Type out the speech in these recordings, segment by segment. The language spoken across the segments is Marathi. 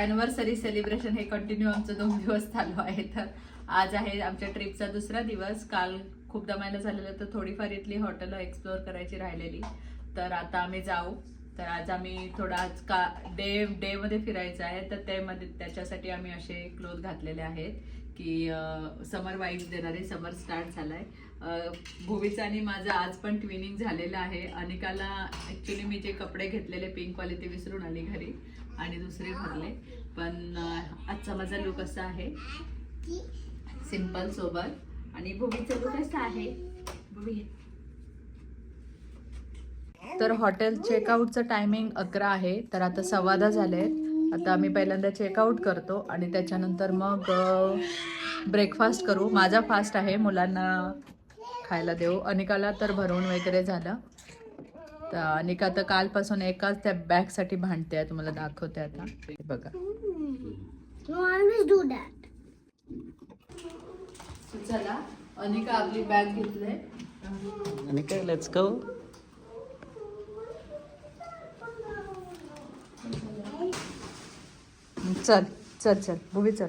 ॲनिव्हर्सरी सेलिब्रेशन हे कंटिन्यू आमचं दोन दिवस चालू आहे. तर आज आहे आमच्या ट्रिपचा दुसरा दिवस. काल खूप दमायला झालेलं तर थोडीफार इथली हॉटेल एक्सप्लोअर करायची राहिलेली. तर आता आम्ही जाऊ. तर आज आम्ही थोडा आज का डे डेमध्ये फिरायचं आहे. तर त्यामध्ये त्याच्यासाठी आम्ही असे क्लोथ घातलेले आहेत की समर वाईफ देणारे समर स्टार्ट झालाय. अं, आणि माझं आज पण ट्विनिंग झालेलं आहे. अनिकाला ॲक्च्युली मी जे कपडे घेतलेले पिंकवाले ते विसरून आली घरी आणि दुसरे भरले. पण आजचा माझा लुक असा आहे. सिंपल सोबत. आणि भूमीचा लुक असा आहे. तर हॉटेल चेकआउटचं टायमिंग अकरा आहे. तर आता सवादा झाले आता आम्ही पहिल्यांदा चेकआउट करतो आणि त्याच्यानंतर मग ब्रेकफास्ट करू. माझा फास्ट आहे. मुलांना खायला देऊ. अनिकाला तर भरवून वगैरे झालं. तर अनिका तर कालपासून एकाच त्या बॅगसाठी भांडते आहे तुम्हाला दाखवते आता. हे बघा. चला अनिका आपली बॅग घेतले आणि काय लेट्स गो चल चल चल. बुबी चल.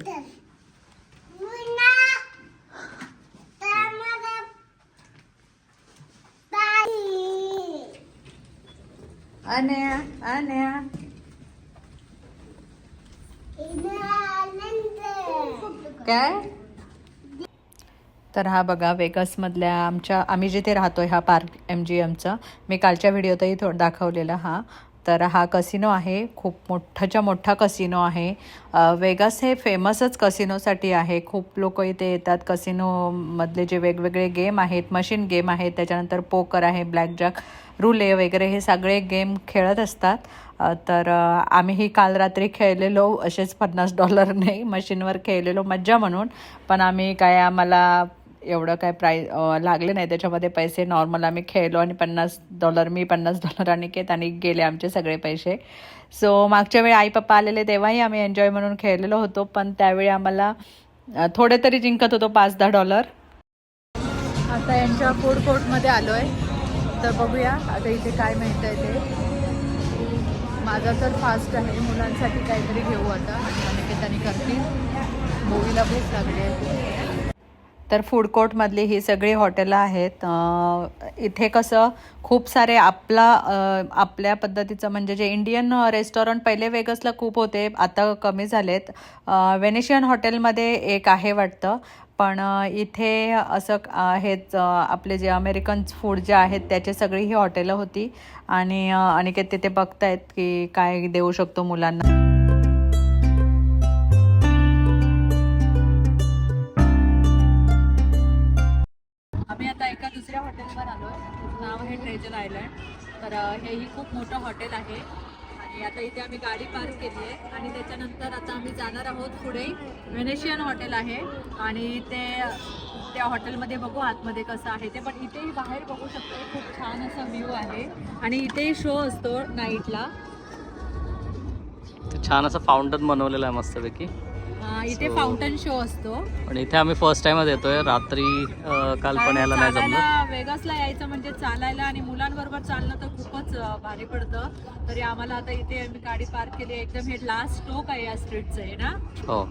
तर हा बघा वेगसमधल्या आमच्या आम्ही जिथे राहतोय हा पार्क एम जी एमचा मी कालच्या व्हिडिओतही थोडं दाखवलेला हा. तर हा कसिनो आहे खूप मोठाच्या मोठा कसिनो आहे. वेगस वेगास हे फेमसच कसिनोसाठी आहे. खूप लोक इथे येतात. कसिनोमधले जे वेगवेगळे गेम आहेत मशीन गेम आहेत त्याच्यानंतर पोकर आहे ब्लॅक जॅक रुले वगैरे हे सगळे गेम खेळत असतात. तर आम्हीही काल रात्री खेळलेलो असेच पन्नास डॉलरने मशीनवर खेळलेलो मज्जा म्हणून. पण आम्ही काय आम्हाला एवढं काय प्राईज लागले नाही. त्याच्यामध्ये पैसे नॉर्मल आम्ही खेळलो आणि पन्नास डॉलर मी पन्नास डॉलर आणि केत आणि गेले आमचे सगळे पैसे. सो मागच्या वेळी आई पप्पा आलेले तेव्हाही आम्ही एन्जॉय म्हणून खेळलेलो होतो पण त्यावेळी आम्हाला थोडे तरी जिंकत होतो पाच दहा डॉलर आता यांच्या फूड कोर्टमध्ये आलो आहे तर बघूया आता इथे काय मिळतं आहे ते. माझा तर फास्ट आहे. मुलांसाठी काहीतरी घेऊ आता. आणि अनिकेताने करतील मूवीला भूक लागली आहे. तर फूड कोर्टमधली ही सगळी हॉटेलं आहेत. इथे कसं खूप सारे आपला आपल्या पद्धतीचं म्हणजे जे इंडियन रेस्टॉरंट पहिले वेगसला खूप होते आता कमी झालेत. व्हेनेशियन हॉटेलमध्ये एक आहे वाटतं. पण इथे असं हेच आपले जे अमेरिकन फूड जे आहेत त्याचे सगळी ही हॉटेलं होती. आणि अनिकेत तिथे बघतायत की काय देऊ शकतो मुलांना. दुसऱ्या हॉटेलवर आलो आहे. नाव आहे ट्रेजर आयलँड. तर हेही खूप मोठं हॉटेल आहे. आणि आता इथे आम्ही गाडी पार्क केली आहे. आणि त्याच्यानंतर आता आम्ही जाणार आहोत पुढे व्हेनेशियन हॉटेल आहे. आणि ते त्या हॉटेलमध्ये बघू आतमध्ये कसं आहे ते. पण इथेही बाहेर बघू शकतो. खूप छान असा व्ह्यू आहे. आणि इथेही शो असतो नाईटला छान असं फाउंटन बनवलेलं आहे मस्तपैकी. इथे So- फाउंटन शो असतो. पण इथे आम्ही फर्स्ट टाइमच येतोय. रात्री अं, काल पण यायला नाही जमलं. चालायला वेगासला यायचं म्हणजे चालायला आणि मुलांबरोबर चालणं तर खूपच अं, भारी पडतं. तरी आम्हाला आता इथे आम्ही गाडी पार्क केली. एकदम हे लास्ट स्टोक आहे या स्ट्रीटचं आहे ना? हो.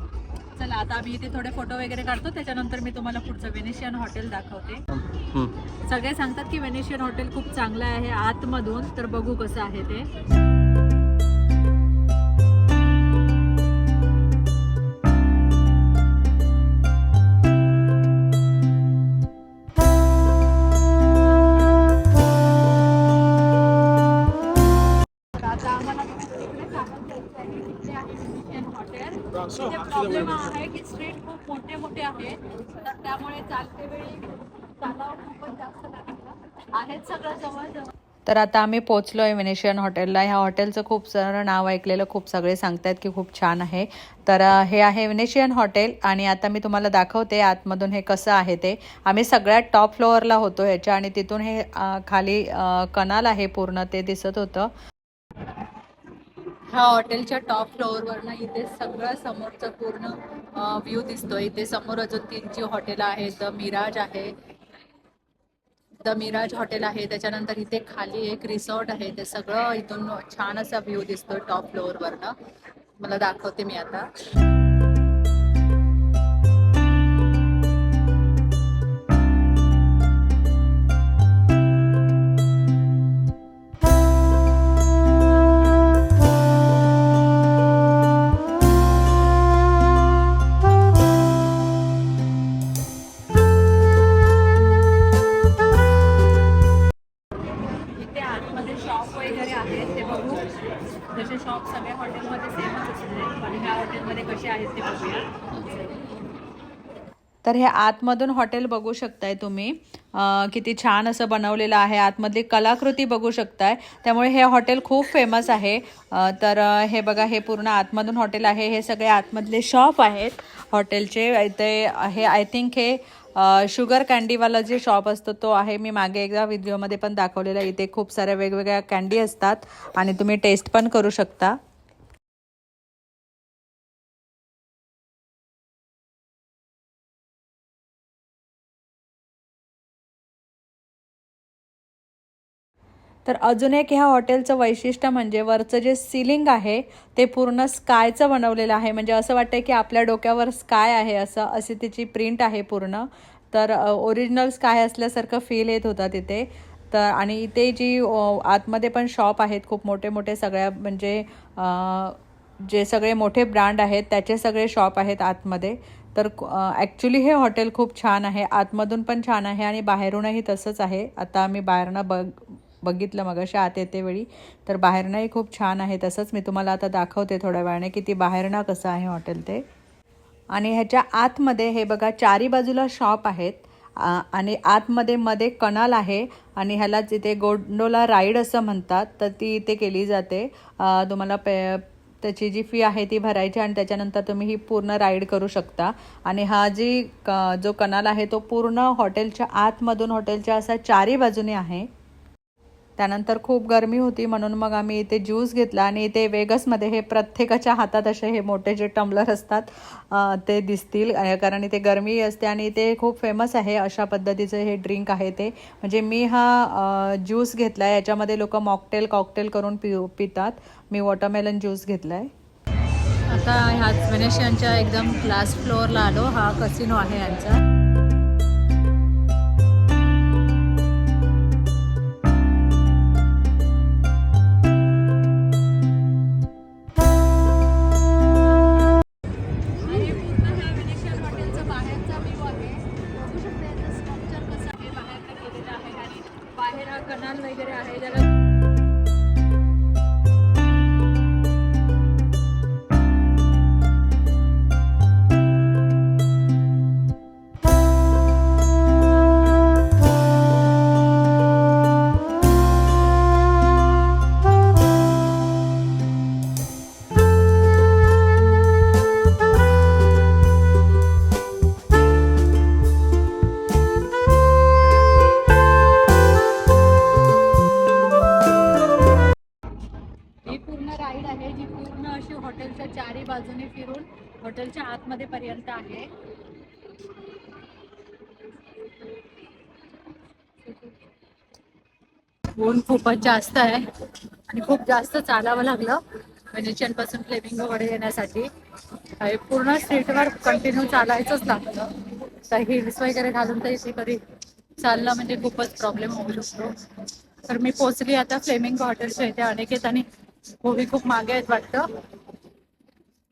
चला आता आम्ही इथे थोडे फोटो वगैरे काढतो. त्याच्यानंतर मी तुम्हाला पुढचं वेनेशियन हॉटेल दाखवते. हम्म. सगळे सांगतात की वेनेशियन हॉटेल खूप चांगलं आहे आतमधून तर बघू कसं आहे ते. आहे हॉटेल तिथे प्रॉब्लेम आहे की स्ट्रीट खूप मोठे मोठे आहेत तर त्यामुळे चालते वेळी चालावं खूपच जास्त लागतं आहेत सगळं जवळ जवळ तर आता आम्ही पोचलो आहे वेनेशियन हॉटेलला. ह्या हॉटेलचं खूप सारं नाव ऐकलेलं खूप सगळे सांगतायत की खूप छान आहे. तर हे आहे वेनेशियन हॉटेल आणि आता मी तुम्हाला दाखवते आतमधून हे कसं आहे ते. आम्ही सगळ्यात टॉप फ्लोअरला होतो ह्याच्या आणि तिथून हे खाली कनाल आहे पूर्ण ते दिसत होतं. ह्या हॉटेलच्या टॉप फ्लोअरवरनं इथे सगळं समोरचं पूर्ण व्ह्यू दिसतोय. इथे समोर अजून तीन जी हॉटेल आहेत मिराज आहे. द मिराज हॉटेल आहे. त्याच्यानंतर इथे खाली एक रिसॉर्ट आहे. ते सगळं इथून छान असा व्ह्यू दिसतो टॉप फ्लोअरवरनं. मला दाखवते मी आता. हे आतमधून हॉटेल बघू शकताय तुम्ही. किती छान असं बनवलेलं आहे. आतमधली कलाकृती बघू शकताय. त्यामुळे हे हॉटेल खूप फेमस आहे. तर हे बघा हे पूर्ण आतमधून हॉटेल आहे. हे सगळे आतमधले शॉप आहेत हॉटेलचे. इथे हे आय थिंक हे शुगर कॅन्डीवाला जे शॉप असतो तो आहे. मी मागे एकदा व्हिडिओमध्ये पण दाखवलेला आहे. इथे खूप साऱ्या वेगवेगळ्या कॅन्डी असतात आणि तुम्ही टेस्ट पण करू शकता. तर अजून एक ह्या हॉटेलचं वैशिष्ट्य म्हणजे वरचं जे सिलिंग आहे ते पूर्ण स्कायचं बनवलेलं आहे. म्हणजे असं वाटतं की आपल्या डोक्यावर स्काय आहे असं अशी तिची प्रिंट आहे पूर्ण. तर ओरिजिनल स्काय असल्यासारखं फील येत होता तिथे. तर आणि इथे जी आतमध्ये पण शॉप आहेत खूप मोठे मोठे सगळ्या म्हणजे जे सगळे मोठे ब्रँड आहेत त्याचे सगळे शॉप आहेत आतमध्ये. तर ॲक्च्युली हे हॉटेल खूप छान आहे. आतमधून पण छान आहे आणि बाहेरूनही तसंच आहे. आता आम्ही बाहेरनं बघ बघितलं मगाशी आत येते वेळी. तर बाहेरनंही खूप छान आहे तसंच मी तुम्हाला आता दाखवते थोड्या वेळाने की ती बाहेरनं कसं आहे हॉटेल ते. आणि ह्याच्या आतमध्ये हे बघा चारी बाजूला शॉप आहेत. आणि आतमध्ये मध्ये कनाल आहे आणि ह्याला जिथे गोंडोला राईड असं म्हणतात तर ती इथे केली जाते. तुम्हाला पे त्याची जी फी आहे ती भरायची आणि त्याच्यानंतर तुम्ही ही पूर्ण राईड करू शकता. आणि हा जी क जो कनाल आहे तो पूर्ण हॉटेलच्या आतमधून हॉटेलच्या असा चारी बाजूने आहे. त्यानंतर खूप गरमी होती म्हणून मग आम्ही इथे ज्यूस घेतला आणि इथे वेगसमध्ये हे प्रत्येकाच्या हातात असे हे मोठे जे टम्बलर असतात ते दिसतील कारण इथे गरमी असते आणि इथे खूप फेमस आहे अशा पद्धतीचं हे ड्रिंक आहे ते. म्हणजे मी हा ज्यूस घेतला आहे याच्यामध्ये लोक मॉकटेल कॉकटेल करून पिऊ पितात. मी वॉटरमेलन ज्यूस घेतला आहे आता ह्याच वेनेशियनच्या एकदम क्लास फ्लोअरला आलो. हा कसिनो आहे यांचा. खूपच जास्त आहे. आणि खूप जास्त चालावं लागलं. म्हणजे पासून फ्लेमिंग वगैरे येण्यासाठी. पूर्ण स्ट्रीटवर कंटिन्यू चालायचंच लागतं. तर हिल्स वगैरे घालून तर इथे कधी चाललं म्हणजे खूपच प्रॉब्लेम होऊ शकतो. तर मी पोचली आता फ्लेमिंग हॉटेलच्या इथे अनेकेत आणि मूवी खूप मागे आहेत वाटतं.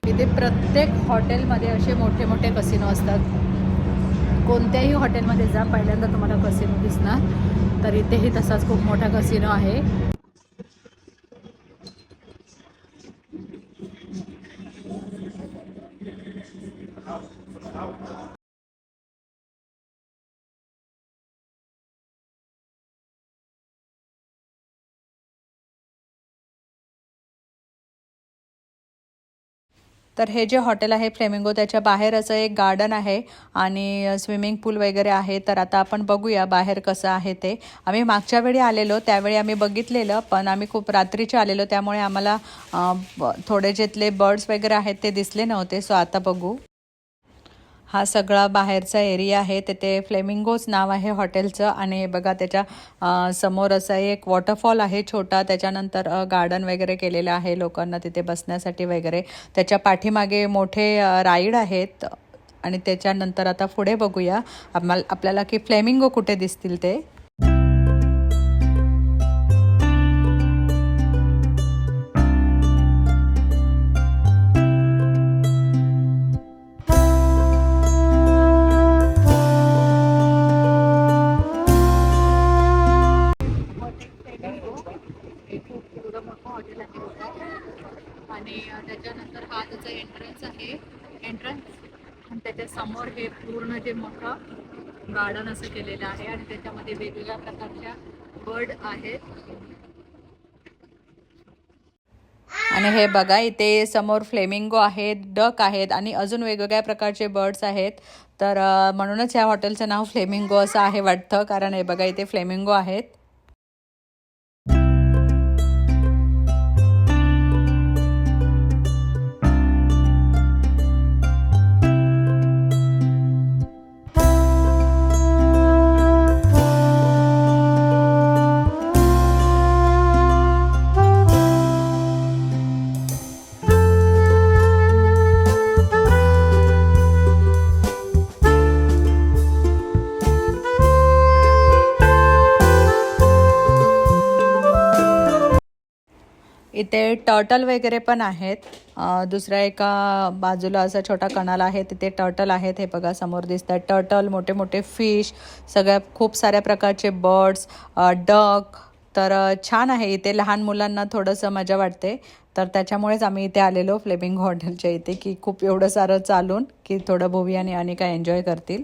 इथे प्रत्येक हॉटेलमध्ये असे मोठे मोठे कसिनो असतात. कोणत्याही हॉटेलमध्ये जा पहिल्यांदा तुम्हाला कसिनो दिसणार. तर इथेही तसाच खूप मोठा कसिनो आहे. तर हे जे हॉटेल आहे फ्लेमिंगो त्याच्या बाहेर असं एक गार्डन आहे आणि स्विमिंग पूल वगैरे आहे. तर आता आपण बघूया बाहेर कसं आहे ते. आम्ही मागच्या वेळी आलेलो त्यावेळी आम्ही बघितलेलं पण आम्ही खूप रात्रीचे आलेलो त्यामुळे आम्हाला थोडे जेतले बर्ड्स वगैरे आहेत ते दिसले नव्हते. सो आता बघू. हा सगळा बाहेरचा एरिया आहे तिथे फ्लेमिंगोच नाव आहे हॉटेलचं आणि बघा त्याच्यासमोर असा एक वॉटरफॉल आहे छोटा त्याच्यानंतर गार्डन वगैरे केलेलं आहे लोकांना तिथे बसण्यासाठी वगैरे. त्याच्या पाठीमागे मोठे राईड आहेत आणि त्याच्यानंतर आता पुढे बघूया. आम्हाला आपल्याला की फ्लेमिंगो कुठे दिसतील ते? असं केलेलं आहे आणि त्याच्यामध्ये वेगवेगळ्या प्रकारच्या बर्ड आहेत. आणि हे बघा इथे समोर फ्लेमिंगो आहेत डक आहेत आणि अजून वेगवेगळ्या प्रकारचे बर्ड्स आहेत. तर म्हणूनच ह्या हॉटेलचं नाव फ्लेमिंगो असं आहे वाटतं कारण हे बघा इथे फ्लेमिंगो आहेत. इथे टर्टल वगैरे पण आहेत. दुसऱ्या एका बाजूला असा छोटा कणाल आहे तिथे टर्टल आहेत हे बघा समोर दिसत आहेत टर्टल मोठे मोठे फिश सगळ्या खूप साऱ्या प्रकारचे बर्ड्स डक तर छान आहे. इथे लहान मुलांना थोडंसं मजा वाटते. तर त्याच्यामुळेच आम्ही इथे आलेलो फ्लेमिंग हॉटेलच्या इथे की खूप एवढं सारं चालून की थोडं भूवी आणि अनिका एन्जॉय करतील.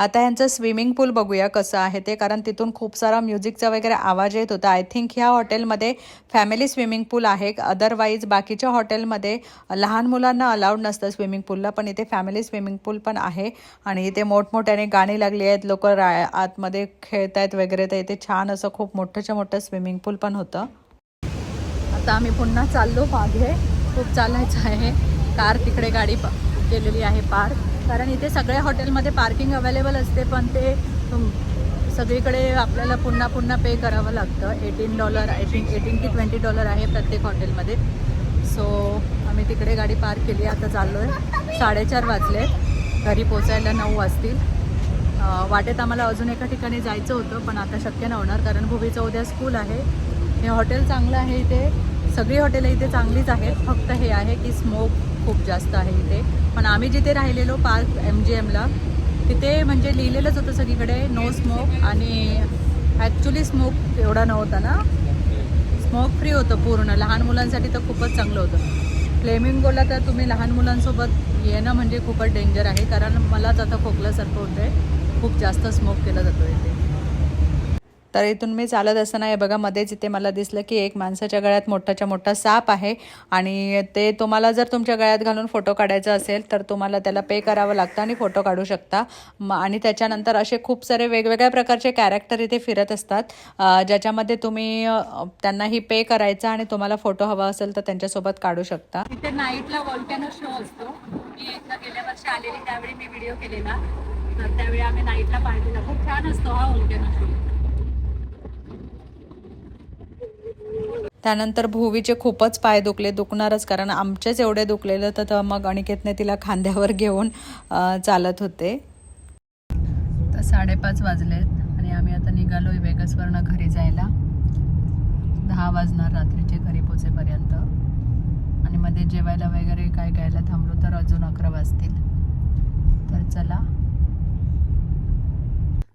आता यांचं स्विमिंग पूल बघूया कसं आहे ते कारण तिथून खूप सारा म्युझिकचा वगैरे आवाज येत होता. आय थिंक ह्या हॉटेलमध्ये फॅमिली स्विमिंग पूल आहे. अदरवाईज बाकीच्या हॉटेलमध्ये लहान मुलांना अलाउड नसतं स्विमिंग पूलला पण इथे फॅमिली स्विमिंग पूल पण आहे. आणि इथे मोठमोठ्याने गाणी लागली आहेत. लोक रा आतमध्ये खेळत आहेत वगैरे. तर इथे छान असं खूप मोठंच्या मोठं स्विमिंग पूल पण होतं. आता आम्ही पुन्हा चाललो मागे. खूप चालायचं आहे. कार तिकडे गाडी प- केलेली आहे पार्क. कारण इथे सगळ्या हॉटेलमध्ये पार्किंग अवेलेबल असते पण ते तुम- सगळीकडे आपल्याला पुन्हा पुन्हा पे करावं लागतं. Eighteen dollar I think eighteen की ट्वेंटी डॉलर आहे प्रत्येक हॉटेलमध्ये. सो आम्ही तिकडे गाडी पार्क केली आता चाललो आहे साडेचार वाजले. घरी पोचायला नऊ वाजतील. वाटेत आम्हाला अजून एका ठिकाणी जायचं होतं पण आता शक्य नव्हणार होणार कारण भुवीचं उद्या स्कूल आहे. हे हॉटेल चांगलं आहे इथे. सगळी हॉटेलं इथे चांगलीच आहेत. फक्त हे आहे की स्मोक खूप जास्त आहे इथे. पण आम्ही जिथे राहिलेलो पार्क एम जी एमला तिथे म्हणजे लिहिलेलंच होतं सगळीकडे नो स्मोक आणि ॲक्च्युली स्मोक एवढा नव्हता ना. स्मोक फ्री होतं पूर्ण. लहान मुलांसाठी तर खूपच चांगलं होतं. फ्लेमिंगोला तर तुम्ही लहान मुलांसोबत येणं म्हणजे खूपच डेंजर आहे. कारण मलाच आता खोकल्यासारखं होतं आहे खूप जास्त स्मोक केला जातो इथे. तर इथून मी चालत असताना हे बघा मध्येच इथे मला दिसलं की एक माणसाच्या गळ्यात मोठाच्या मोठा साप आहे आणि ते तुम्हाला जर तुमच्या गळ्यात घालून फोटो काढायचा असेल तर तुम्हाला त्याला पे करावं लागतं आणि फोटो काढू शकता. आणि त्याच्यानंतर असे खूप सारे वेगवेगळ्या प्रकारचे कॅरेक्टर इथे फिरत असतात ज्याच्यामध्ये तुम्ही त्यांनाही पे करायचा आणि तुम्हाला फोटो हवा असेल तर त्यांच्यासोबत काढू शकता. इथे नाईटला वॉल्कॅनो शो असतो. मी एकदा गेल्या वर्षी आलेली त्यावेळी मी व्हिडिओ केलेला. तर त्यावेळी आम्ही नाईटला पाहिलेला. खूप छान असतो हा वॉल्कॅनो शो त्यानंतर भुवीचे खूपच पाय दुखले दुखणारच कारण आमचेच एवढे दुखलेलं तर तर मग अनिकेतने तिला खांद्यावर घेऊन चालत होते. तर साडेपाच वाजलेत आणि आम्ही आता निघालो वेगसवरनं घरी जायला. दहा वाजणार रात्रीचे घरी पोचेपर्यंत. आणि मध्ये जेवायला वगैरे काय घ्यायला थांबलो तर अजून अकरा वाजतील. तर चला.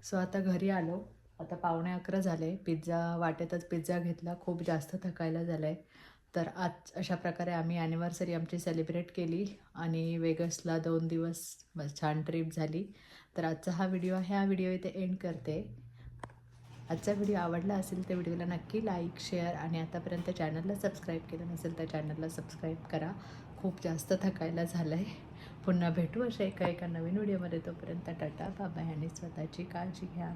सो आता घरी आलो. आता पावणे अकरा झाले. पिझ्झा वाटेतच पिझ्झा घेतला. खूप जास्त थकायला झालं आहे तर आज अशा प्रकारे आम्ही ॲनिव्हर्सरी आमची सेलिब्रेट केली आणि वेगसला दोन दिवस छान ट्रिप झाली. तर आजचा हा व्हिडिओ आहे. हा व्हिडिओ इथे एंड करते. आजचा व्हिडिओ आवडला असेल तर व्हिडिओला नक्की लाईक शेअर आणि आतापर्यंत चॅनलला सबस्क्राईब केलं नसेल तर चॅनलला सबस्क्राईब करा. खूप जास्त थकायला झालं आहे पुन्हा भेटू अशा एका एका नवीन व्हिडिओमध्ये. तोपर्यंत टाटा बाबा यांनी स्वतःची काळजी घ्या.